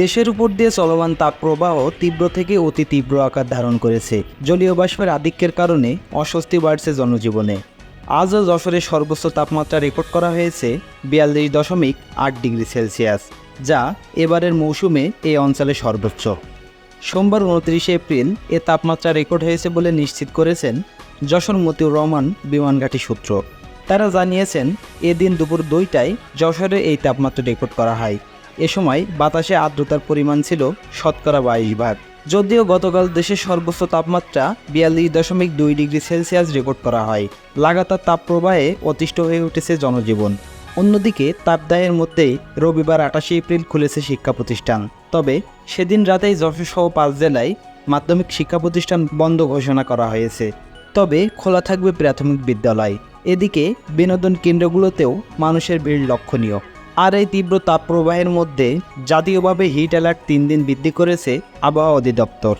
দেশের উপর দিয়ে চলমান তাপপ্রবাহ তীব্র থেকে অতি তীব্র আকার ধারণ করেছে জলীয় বাষ্পের আধিক্যের কারণে অস্বস্তি বাড়ছে জনজীবনে। আজও যশোরের সর্বোচ্চ তাপমাত্রা রেকর্ড করা হয়েছে বিয়াল্লিশ দশমিক আট ডিগ্রি সেলসিয়াস, যা এবারের মৌসুমে এই অঞ্চলে সর্বোচ্চ। সোমবার উনত্রিশে এপ্রিল এ তাপমাত্রা রেকর্ড হয়েছে বলে নিশ্চিত করেছেন যশোর মতিউর রহমান বিমানঘাটি সূত্র। তারা জানিয়েছেন, এদিন দুপুর দুইটায় যশোরে এই তাপমাত্রা রেকর্ড করা হয়। এ সময় বাতাসে আর্দ্রতার পরিমাণ ছিল শতকরা বাইশ ভাগ। যদিও গতকাল দেশের সর্বোচ্চ তাপমাত্রা বিয়াল্লিশ দশমিক দুই ডিগ্রি সেলসিয়াস রেকর্ড করা হয়। লাগাতার তাপপ্রবাহে অতিষ্ঠ হয়ে উঠেছে জনজীবন। অন্যদিকে তাপদাহের মধ্যেই রবিবার আটাশে এপ্রিল খুলেছে শিক্ষা প্রতিষ্ঠান। তবে সেদিন রাতেই যশোর সহ পাঁচ জেলায় মাধ্যমিক শিক্ষা প্রতিষ্ঠান বন্ধ ঘোষণা করা হয়েছে। তবে খোলা থাকবে প্রাথমিক বিদ্যালয়। এদিকে বিনোদন কেন্দ্রগুলোতেও মানুষের ভিড় লক্ষণীয়। আর এই তীব্র তাপপ্রবাহের মধ্যে জাতীয়ভাবে হিট অ্যালার্ট তিন দিন বৃদ্ধি করেছে আবহাওয়া অধিদপ্তর।